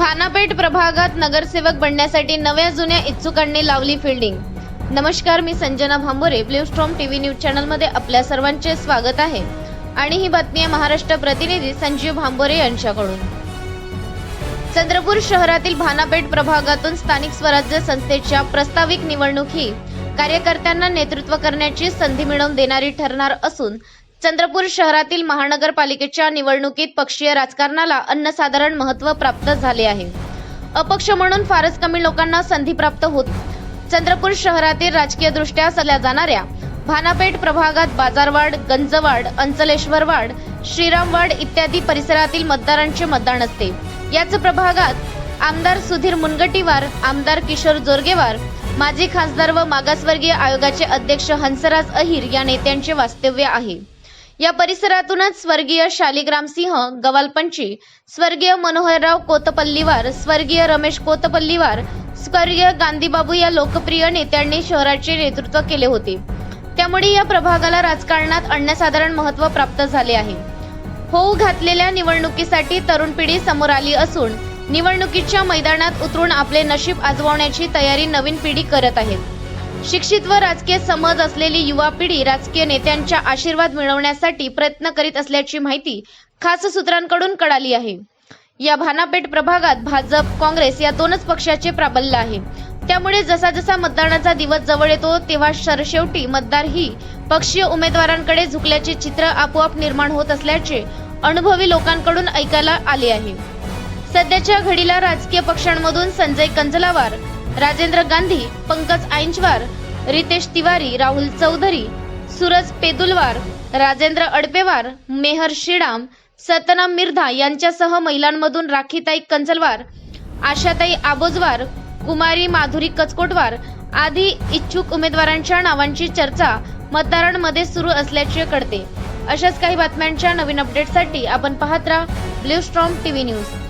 भानापेठ प्रभागात नगरसेवक बनण्यासाठी नव्या जुन्या इच्छुकांनी लावली फिल्डिंग नमस्कार मी Sanjana Bhambore. Blue storm TV news चॅनलमध्ये आपल्या सर्वांचे स्वागत आहे. आणि ही बातमी आहे महाराष्ट्र प्रतिनिधी संजीव भांबोरे यांच्याकडून. चंद्रपूर शहरातील भानापेठ प्रभागातून स्थानिक स्वराज्य संस्थेच्या प्रस्ताविक निवडणूक ही कार्यकर्त्यांना नेतृत्व करण्याची संधी मिळवून देणारी ठरणार असून चंद्रपूर शहरातील महानगरपालिकेच्या निवडणुकीत पक्षीय राजकारणाला अन्नसाधारण महत्त्व प्राप्त झाले आहे. अपक्ष म्हणून फारच कमी लोकांना संधी प्राप्त होत चंद्रपूर शहरातील राजकीयदृष्ट्या सल्या जाणाऱ्या भानापेठ प्रभागात बाजारवाड गंजवाड अंचलेश्वरवाड श्रीरामवाड इत्यादी परिसरातील मतदारांचे मतदान असते. याच प्रभागात आमदार सुधीर मुनगटीवार आमदार किशोर जोरगेवार माजी खासदार व मागासवर्गीय आयोगाचे अध्यक्ष हंसराज अहिर या नेत्यांचे वास्तव्य आहे. या परिसरातूनच स्वर्गीय शालिग्राम सिंह गवालपंची स्वर्गीय मनोहरराव कोतपल्लीवार स्वर्गीय रमेश कोतपल्लीवार स्वर्गीय गांधीबाबू या लोकप्रिय नेत्यांनी शहराचे नेतृत्व केले होते. त्यामुळे या प्रभागाला राजकारणात अनन्यसाधारण महत्त्व प्राप्त झाले आहे. होऊ घातलेल्या निवडणुकीसाठी तरुण पिढी समोर आली असून निवडणुकीच्या मैदानात उतरून आपले नशीब आजमावण्याची तयारी नवीन पिढी करत आहेत शिक्षित व राजकीय समज असलेली युवा पिढी राजकीय नेत्यांच्या आशीर्वाद मिळवण्यासाठी प्रयत्न करीत असल्याची माहिती खास सूत्रांकडून कळाली आहे. या भानापेठ प्रभागात भाजप काँग्रेस या दोनच पक्षाचे प्राबल्य आहे. त्यामुळे जसा जसा मतदानाचा दिवस जवळ येतो तेव्हा सरशेवटी मतदार ही पक्षीय उमेदवारांकडे झुकल्याचे चित्र आपोआप निर्माण होत असल्याचे अनुभवी लोकांकडून ऐकायला आले आहे. सध्याच्या घडीला राजकीय पक्षांमधून संजय कंजलावार राजेंद्र गांधी पंकज आईंचवार रितेश तिवारी राहुल चौधरी सूरज पेदुलवार राजेंद्र अडपेवार मेहर श्रीराम सतनाम मिर्धा यांच्यासह महिलांमधून राखीताई कंचलवार आशाताई आबोजवार कुमारी माधुरी कचकोटवार आदी इच्छुक उमेदवारांच्या नावांची चर्चा मतदारांमध्ये सुरू असल्याचे कळते. अशाच काही बातम्यांच्या नवीन अपडेटसाठी आपण पाहत राहा ब्ल्यू स्ट्रॉम टीव्ही न्यूज.